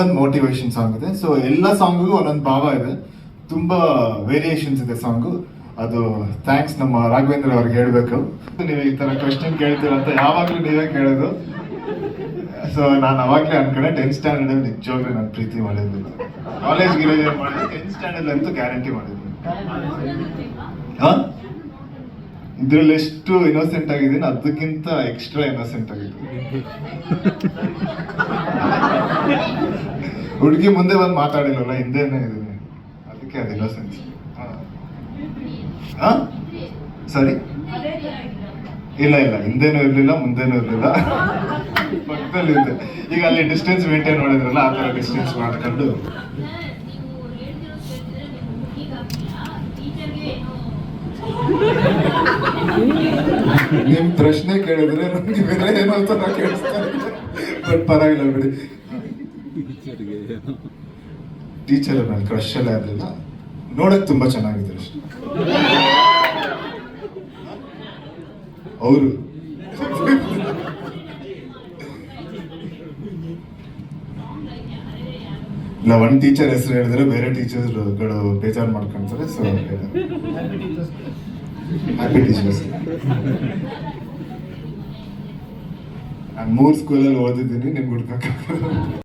ಒಂದು motivation song ಇದೆ. So ಎಲ್ಲ ಸಾಂಗಿಗೂ ಒಂದೊಂದು ಭಾವ ಇದೆ. ತುಂಬಾ ವೇರಿಯೇಷನ್ಸ್ ಇದೆ ಸಾಂಗು ಅದು ಥ್ಯಾಂಕ್ಸ್ ನಮ್ಮ ರಾಘವೇಂದ್ರ ಅವ್ರಿಗೆ ಹೇಳಬೇಕು. ನೀವು ಈ ತರ ಕ್ವಶನ್ ಕೇಳ್ತೀರಂತ ಯಾವಾಗಲೂ ನೀವೇ ಕೇಳೋದು. ಸೊ ನಾನು ಅವಾಗಲೇ ಅನ್ಕೊಂಡೆ ಟೆಂತ್ ಸ್ಟ್ಯಾಂಡರ್ಡ್ ಅಲ್ಲಿ ನಿಜವಾಗ್ಲೂ ನಾನು ಪ್ರೀತಿ ಮಾಡಿದ್ದು. ಕಾಲೇಜ್ ಗಿಲೇಜ್ ಮಾಡಿದ್ರೆ ಟೆಂತ್ ಸ್ಟ್ಯಾಂಡರ್ಡ್ ಅಂತೂ ಗ್ಯಾರಂಟಿ ಮಾಡಿದ್ವಿ ಹಾಂ ಇದ್ರಲ್ಲಿ ಎಷ್ಟು ಇನ್ನೋಸೆಂಟ್ ಆಗಿದ್ದೀನಿ, ಅದಕ್ಕಿಂತ ಎಕ್ಸ್ಟ್ರಾ ಇನ್ನೋಸೆಂಟ್ ಆಗಿದ್ದೀನಿ. ಹುಡುಗಿ ಮುಂದೆ ಬಂದು ಮಾತಾಡಿಲ್ಲಲ್ಲ, ಹಿಂದೆನೇ ಇದೀನಿ. ಅದಕ್ಕೆ ಅದಿಲ್ಲ ಸೆನ್ಸ್ ಹಾ? ಸರಿ? ಇಲ್ಲ ಇಲ್ಲ, ಹಿಂದೆನೂ ಇರ್ಲಿಲ್ಲ, ಮುಂದೆನೂ ಇರ್ಲಿಲ್ಲ. ಪಕ್ಕದಲ್ಲಿ ಇದೆ ಈಗ ಅಲ್ಲಿ ಡಿಸ್ಟೆನ್ಸ್ ಮೇಂಟೈನ್ ಮಾಡಿದ್ರಲ್ಲ, ಆ ಥರ ಡಿಸ್ಟೆನ್ಸ್ ಮಾಡ್ಕೊಂಡು. ನಿಮ್ ಪ್ರಶ್ನೆ ಕೇಳಿದ್ರೆ ನಮ್ಗೆ ಬೇರೆ ಏನೋ ಅಂತ ಕೇಳಿಸ್ತಾರೆ ಬಟ್ ಪರವಾಗಿಲ್ಲ ಬಿಡಿ. ಟೀಚರ್ ನನ್ನ ಕ್ರಶ್ ಎಲ್ಲ ಇರಲಿಲ್ಲ ನೋಡಕ್ ತುಂಬಾ ಚೆನ್ನಾಗಿದೆ ಅಷ್ಟೇ. ಅವರು. ಇಲ್ಲ ಟೀಚರ್ ಹೆಸರು ಹೇಳಿದ್ರೆ ಬೇರೆ ಟೀಚರ್ಗಳು ಬೇಜಾರು ಮಾಡ್ಕೊಂತಾರೆ ಸೊ ಹ್ಯಾಪಿ ಟೀಚರ್ಸ್ ನಾನು ಮೂರ್ ಸ್ಕೂಲಲ್ಲಿ ಓದಿದ್ದೀನಿ, ನಿಮ್ಗೆ ಹುಡ್ಕಕ್ಕೆ